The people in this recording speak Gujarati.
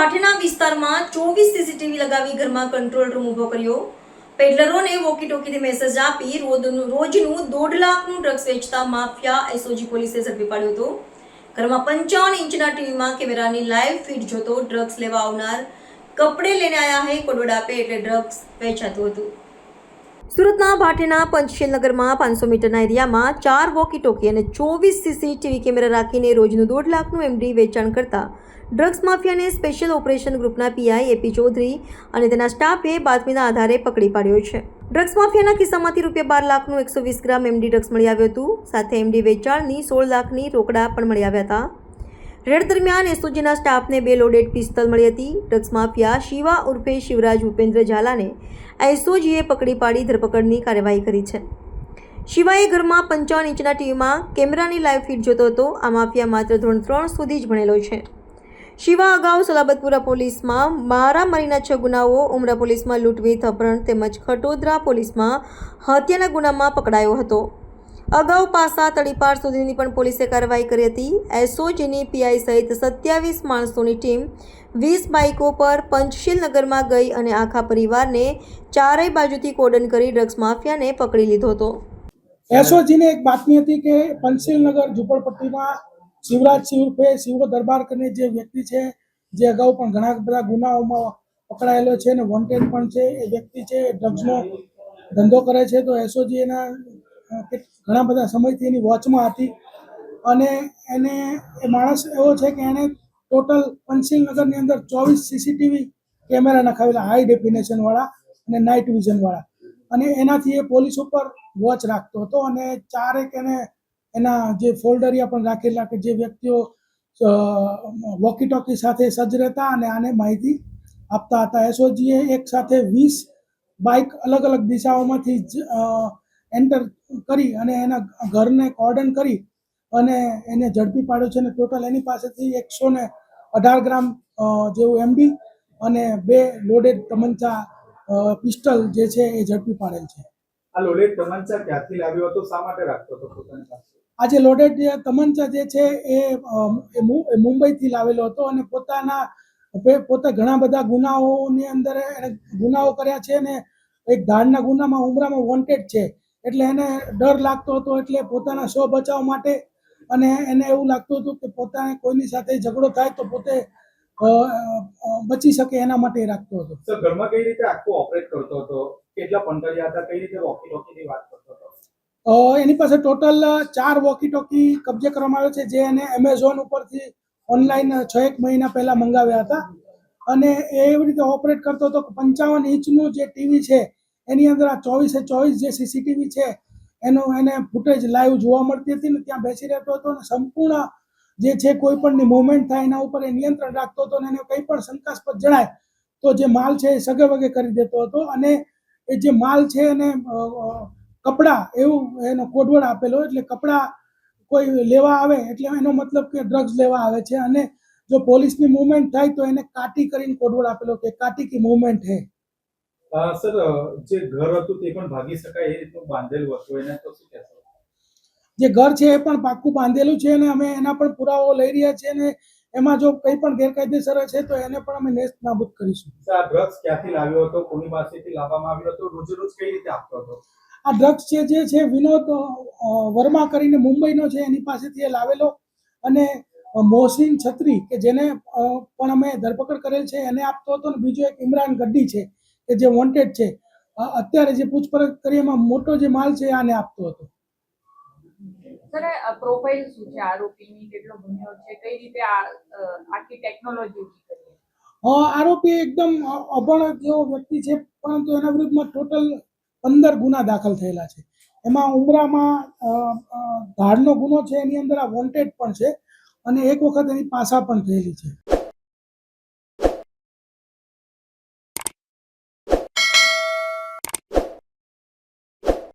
ભાટેના વિસ્તારમાં ચોવીસ સીસીટીવી લગાવી ઘરમાં કંટ્રોલ રૂમ ઊભો કર્યો. પેડલરોને વોકી ટોકીથી મેસેજ આપી રોજનું દોઢ લાખનું ડ્રગ્સ વેચતા માફિયા એસઓજી પોલીસે ઝડપી પાડ્યો હતો. ઘરમાં પંચાવન ઇંચના ટીવીમાં કેમેરાની લાઈવ ફીડ જોતો ડ્રગ્સ લેવા આવનાર. કપડે લઈને આયા હે, કોડોડા પે એટલે ડ્રગ્સ વેચાતું હતું. સુરતના ભાટેના પંચશીલનગરમાં પાંચસો મીટરના એરિયામાં ચાર વોકી ટોકી અને ચોવીસ સીસીટીવી કેમેરા રાખીને રોજનું દોઢ લાખનું એમડી વેચાણ કરતા ડ્રગ્સ માફિયાને સ્પેશિયલ ઓપરેશન ગ્રુપના પીઆઈ એપી ચૌધરી અને તેના સ્ટાફે બાતમીના આધારે પકડી પાડ્યો છે. ડ્રગ્સ માફિયાના કિસ્સામાંથી રૂપિયા બાર લાખનું એકસો વીસ ગ્રામ એમડી ડ્રગ્સ મળી આવ્યું હતું. સાથે એમડી વેચાણની સોળ લાખની રોકડા પણ મળી આવ્યા હતા. રેડ દરમિયાન એસઓજીના સ્ટાફને બે લોડેડ પિસ્તલ મળી હતી. ડ્રગ્સ માફિયા શિવા ઉર્ફે શિવરાજ ભૂપેન્દ્ર ઝાલાને એસઓજીએ પકડી પાડી ધરપકડની કાર્યવાહી કરી છે. શિવાએ ઘરમાં પંચાવન ઇંચના ટીવીમાં કેમેરાની લાઈવ ફીડ જોતો હતો. આ માફિયા માત્ર ધોરણ ત્રણ સુધી જ ભણેલો છે. શિવા અગાઉ સલાબતપુરા પોલીસમાં મારામારીના છ ગુનાઓ, ઉમરા પોલીસમાં લૂંટવી અપહરણ તેમજ ખટોદરા પોલીસમાં હત્યાના ગુનામાં પકડાયો હતો. અગાઉ પાસા તળીપાર સુધીની પણ પોલીસે કાર્યવાહી કરી હતી. એસઓજીની પીઆઈ સહિત સત્યાવીસ માણસોની ટીમ વીસ બાઇકો પર પંચશીલ નગરમાં ગઈ અને આખા પરિવારને ચારેય બાજુથી કોડન કરી ડ્રગ્સ માફિયાને પકડી લીધો હતો. એસઓજીને એક બાતમી હતી કે પંચશીલનગર ઝુંપડપટ્ટીમાં શિવરાજ ઉર્ફે શિવો દરબાર કરીને જે વ્યક્તિ છે, જે અગાઉ પણ ઘણા બધા ગુનાઓમાં પકડાયેલો છે અને વોન્ટેડ પણ છે, એ વ્યક્તિ છે ડ્રગ્સનો ધંધો કરે છે, તો એસઓજી એના ઘણા બધા સમયથી એની વોચમાં હતી. અને એને એ માણસ એવો છે કે એણે ટોટલ પંચશીલનગરની અંદર ચોવીસ સીસીટીવી કેમેરા નખાવેલા હાઈ ડેફિનેશન વાળા અને નાઇટ વિઝનવાળા અને એનાથી એ પોલીસ ઉપર વોચ રાખતો હતો અને ચારેક એને એના જે ફોલ્ડરિયા પણ રાખેલા કે જે વ્યક્તિઓ વોકી ટોકી સાથે સજ્જ રહેતા અને આને માહિતી આપતા હતા. એસઓજીએ એક સાથે વીસ બાઇક અલગ અલગ દિશાઓમાંથી જ એન્ટર કરી અને એના ઘરને કોર્ડન કરી અને એને ઝડપી પાડ્યો છે અને ટોટલ એની પાસેથી એકસો ને અઢાર ગ્રામ જેવું એમડી અને બે લોડેડ તમંચા પિસ્ટલ જે છે એ ઝડપી પાડેલ છે. આ લોડેડ તમંચા ક્યાંથી લાવ્યો હતો? શા માટે રાખતો હતો પોતાની પાસે? આ જે લોડેડ તમંચા જે છે એ મુંબઈથી લાવેલો હતો અને પોતાના પોતા ઘણા બધા ગુનાઓની અંદર ગુનાઓ કર્યા છે ને એક ધાડના ગુનામાં ઉમરામાં વોન્ટેડ છે. એટલે એને ડર લાગતો હતો એટલે પોતાના સ્વ બચાવ માટે અને એને એવું લાગતું હતું કે પોતાને કોઈની સાથે ઝઘડો થાય તો પોતે બચી શકે એના માટે રાખતો હતો. સર ઘરમાં કઈ રીતે આખો ઓપરેટ કરતો હતો? કેટલા પંટરિયા હતા? કઈ રીતે વોકી ટોકીની વાત કરતો હતો? એની પાસે ટોટલ ચાર વોકી ટોકી કબજે કરવામાં આવ્યો છે જે એને એમેઝોન ઉપરથી ઓનલાઈન છ એક મહિના પહેલા મંગાવ્યા હતા. અને એ એવી રીતે ઓપરેટ કરતો હતો કે પંચાવન ઇંચનું જે ટીવી છે એની અંદર આ ચોવીસે ચોવીસ જે સીસીટીવી છે, એનું એને ફૂટેજ લાઈવ જોવા મળતી હતી ને ત્યાં બેસી રહેતો હતો અને સંપૂર્ણ જે છે કોઈ પણની મુવમેન્ટ થાય એના ઉપર એ નિયંત્રણ રાખતો હતો અને એને કંઈ પણ શંકાસ્પદ જણાય, તો જે માલ છે એ સગે વગે કરી દેતો હતો અને એ જે માલ છે એને કપડાં એવું એનો કોડવડ આપેલો એટલે કપડાં કોઈ લેવા આવે એટલે એનો મતલબ કે ડ્રગ્સ લેવા આવે છે અને જો પોલીસની મુવમેન્ટ થાય તો એને કાટી કરીને કોડવડ આપેલો કે કાટી કી મુવમેન્ટ હે. સર જે ઘર હતું તે પણ ભાગી શકાય એ રીતનું બાંધેલું હતું એને તો શું કહેશો? જે ઘર છે એ પણ પાક્કું બાંધેલું છે અને અમે એના પણ પુરાવો લઈ રહ્યા છીએ અને એમાં જો કંઈ પણ ગેરકાયદેસર છે તો એને પણ અમે નેસ્ત નાબૂદ કરીશું. આ ડ્રગ્સ ક્યાંથી લાવ્યો હતો? કોની પાસેથી લાવવામાં આવ્યો હતો? રોજ રોજ કઈ રીતે આપતો હતો? આ ડ્રગ્સ છે જે છે વિનોદ વર્મા કરીને મુંબઈનો છે એની પાસેથી એ લાવેલો અને મોહસિન છત્રી કે જેને પણ અમે ધરપકડ કરેલ છે એને આપતો હતો અને બીજો એક ઇમરાન ગડ્ડી છે. કે જે વોન્ટેડ છે અત્યારે જે પૂછપરછ કરી એમાં મોટો જે માલ છે આને આપતો હતો. સર પ્રોફાઇલ શું છે? આરોપીની કેટલો છે? કઈ રીતે આખી ટેકનોલોજી ઊભી કરી અ, આરોપી એકદમ અભણ જેવો વ્યક્તિ છે પરંતુ એના વિરુદ્ધમાં ટોટલ પંદર ગુના દાખલ થયેલા છે. એમાં ઉમરામાં ધાડનો ગુનો છે એની અંદર આ વોન્ટેડ પણ છે અને એક વખત એની પાસા પણ થયેલી છે.